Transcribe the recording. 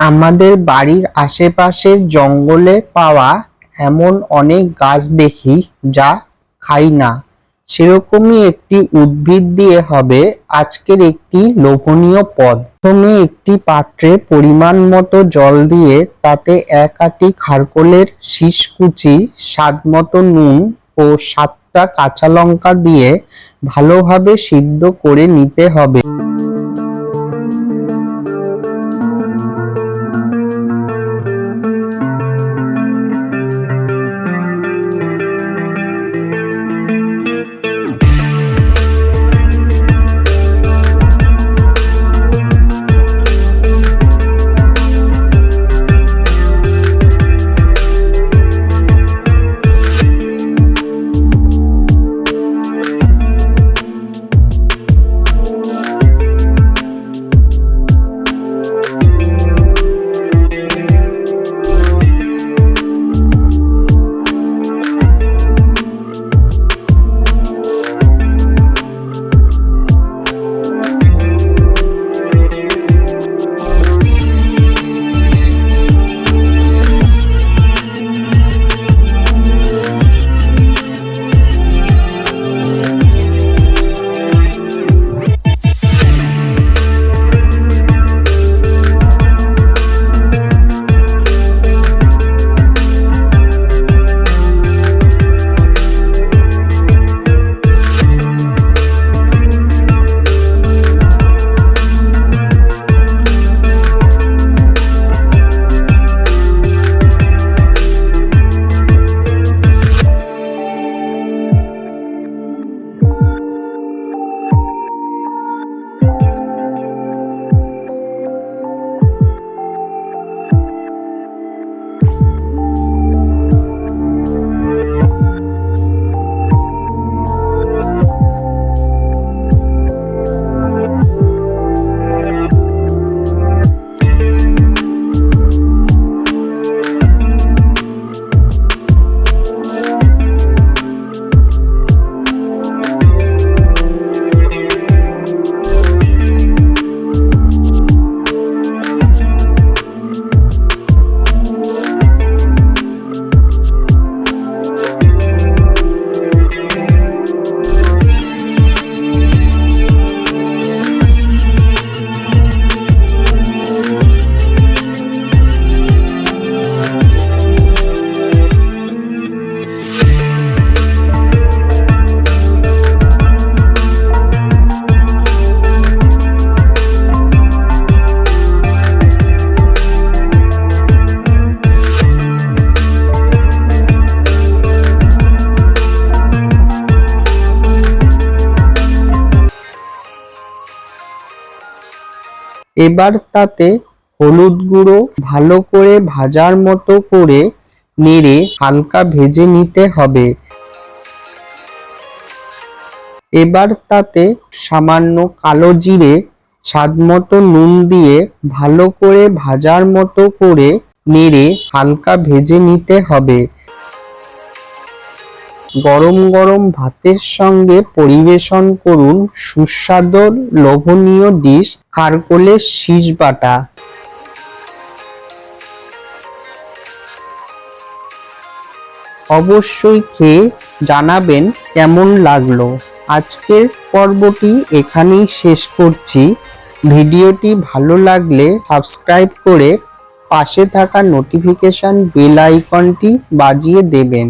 আমাদের বাড়ির আশেপাশের জঙ্গলে পাওয়া এমন অনেক গাছ দেখি যা খাই না। সেরকমই একটি উদ্ভিদ দিয়ে হবে আজকের একটি লোভনীয় পদ। প্রথমে একটি পাত্রে পরিমাণ মতো জল দিয়ে তাতে এক আটি খারকোলের শীষ কুচি, স্বাদ মতো নুন ও সাতটা কাঁচা লঙ্কা দিয়ে ভালোভাবে সিদ্ধ করে নিতে হবে। এবার তাতে হলুদ গুঁড়ো ভালো করে ভাজার মতো করে নেড়ে হালকা ভেজে নিতে হবে। এবার তাতে সামান্য কালো জিরে, স্বাদ মতো নুন দিয়ে ভালো করে ভাজার মতো করে নেড়ে হালকা ভেজে নিতে হবে। গরম গরম ভাতের সঙ্গে পরিবেশন করুন সুস্বাদু লোভনীয় ডিশ খারকোলের শীষ বাটা। অবশ্যই খেয়ে জানাবেন কেমন লাগল। আজকের পর্বটি এখানেই শেষ করছি। ভিডিওটি ভালো লাগলে সাবস্ক্রাইব করে পাশে থাকা নোটিফিকেশন বেল আইকনটি বাজিয়ে দেবেন।